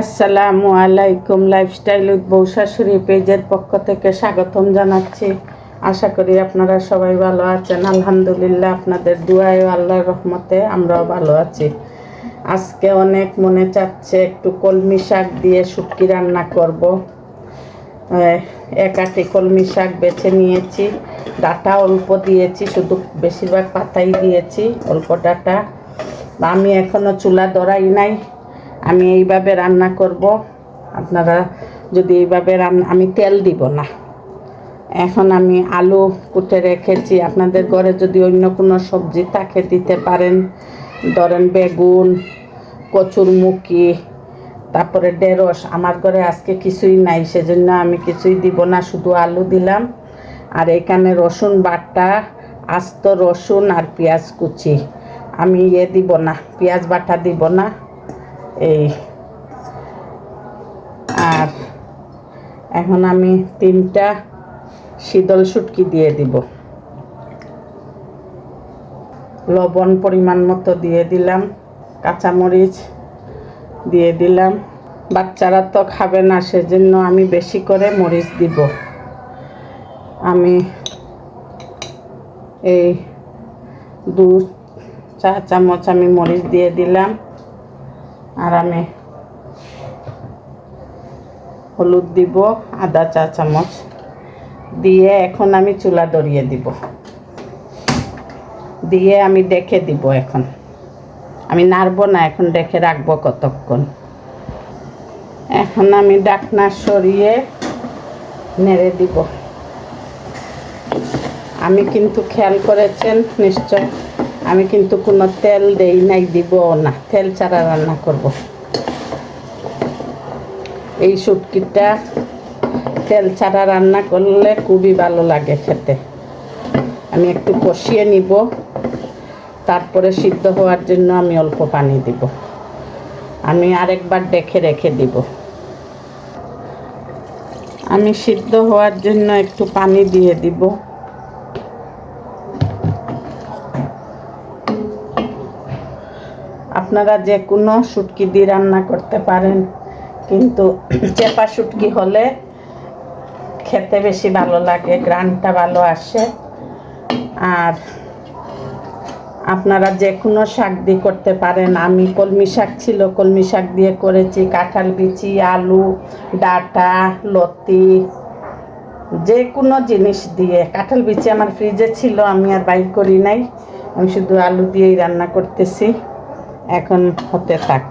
আসসালামু আলাইকুম lifestyle with বউ শাশুড়ি পেজের পক্ষ থেকে স্বাগতম জানাচ্ছি। আশা করি আপনারা সবাই ভালো আছেন। আলহামদুলিল্লাহ আপনাদের দুয়ায় আল্লাহর রহমতে আমরাও ভালো আছি। আজকে অনেক মনে চাচ্ছে একটু কলমি শাক দিয়ে শুটকি রান্না করব। এক আটি কলমি শাক বেছে নিয়েছি। ডাটা অল্প দিয়েছি, শুধু বেশিরভাগ পাতাই দিয়েছি, অল্প ডাটা। আমি এখনও চুলা ধরাই নাই। আমি এইভাবে রান্না করব। আপনারা যদি এইভাবে রান্না আমি তেল দিব না। এখন আমি আলু কুটে রেখেছি। আপনাদের ঘরে যদি অন্য কোনো সবজি থাকে, দিতে পারেন। ধরেন বেগুন, কচুরমুখী, তারপরে ঢেঁড়স। আমার ঘরে আজকে কিছুই নাই, সেজন্য আমি কিছুই দিব না, শুধু আলু দিলাম। আর এখানে রসুন বাটা, আস্ত রসুন আর পেঁয়াজ কুচি। আমি ইয়ে দিব না, পেঁয়াজ বাটা দিব না। এই। আর এখন আমি তিনটা শীতল শুটকি দিয়ে দিব। লবণ পরিমাণ মতো দিয়ে দিলাম, কাঁচামরিচ দিয়ে দিলাম। বাচ্চারা তো খাবে না, সেজন্য আমি বেশি করে মরিচ দিব। আমি এই দু চা চামচ আমি মরিচ দিয়ে দিলাম। আর আমি হলুদ দিব, আদা চা চামচ দিয়ে এখন আমি চুলা ধরিয়ে দিব। দিয়ে আমি দেখে দিব এখন। আমি নাড়বো না, এখন দেখে রাখব কতক্ষণ। এখন আমি ডাকনা সরিয়ে নেড়ে দিব। আমি কিন্তু খেয়াল করেছেন, নিশ্চয় আমি কিন্তু কোনো তেল দেই নাই, দিব না। তেল ছাড়া রান্না করব। এই শুটকিটা তেল ছাড়া রান্না করলে খুবই ভালো লাগে খেতে। আমি একটু কষিয়ে নিব। তারপরে সিদ্ধ হওয়ার জন্য আমি অল্প পানি দিব। আমি আরেকবার দেখে রেখে দিব। আমি সিদ্ধ হওয়ার জন্য একটু পানি দিয়ে দিব। আপনারা যে কোনো শুটকি দিয়ে রান্না করতে পারেন, কিন্তু চেপা শুটকি হলে খেতে বেশি ভালো লাগে, গ্রানটা ভালো আসে। আর আপনারা যে কোনো শাক দিয়ে করতে পারেন। আমি কলমি শাক ছিল, কলমি শাক দিয়ে করেছি, কাঁঠাল বিচি, আলু, ডাটা, লতি, যে কোনো জিনিস দিয়ে। কাঁঠাল বিচি আমার ফ্রিজে ছিল, আমি আর বাইর করি নাই। আমি শুধু আলু দিয়েই রান্না করতেছি। এখন হতে থাক।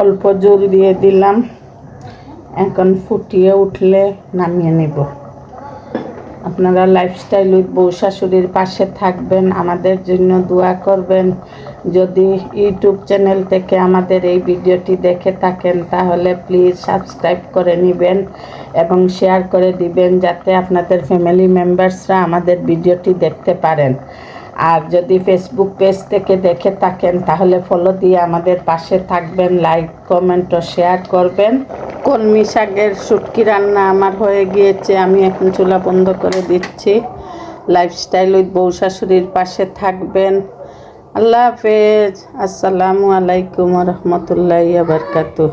অল্প জল দিয়ে দিলাম। এখন ফুটিয়ে উঠলে নামিয়ে নেব। আপনারা লাইফস্টাইল উইথ বউ শাশুড়ির পাশে থাকবেন। আমাদের জন্য দোয়া করবেন। যদি ইউটিউব চ্যানেল থেকে আমাদের এই ভিডিওটি দেখে থাকেন, তাহলে প্লিজ সাবস্ক্রাইব করে নেবেন এবং শেয়ার করে দিবেন, যাতে আপনাদের ফ্যামিলি মেম্বার্সরা আমাদের ভিডিওটি দেখতে পারেন। আর যদি ফেসবুক পেজ থেকে দেখে থাকেন, তাহলে ফলো দিয়ে আমাদের পাশে থাকবেন লাইক কমেন্ট ও শেয়ার করবেন। কলমি শাকের শুটকি রান্না আমার হয়ে গিয়েছে, আমি এখন চুলা বন্ধ করে দিচ্ছি। লাইফস্টাইল উইথ বউ শাশুড়ির পাশে থাকবেন। আল্লাহ হাফেজ। আসসালামু আলাইকুম রহমতুল্লাহ বারকাতু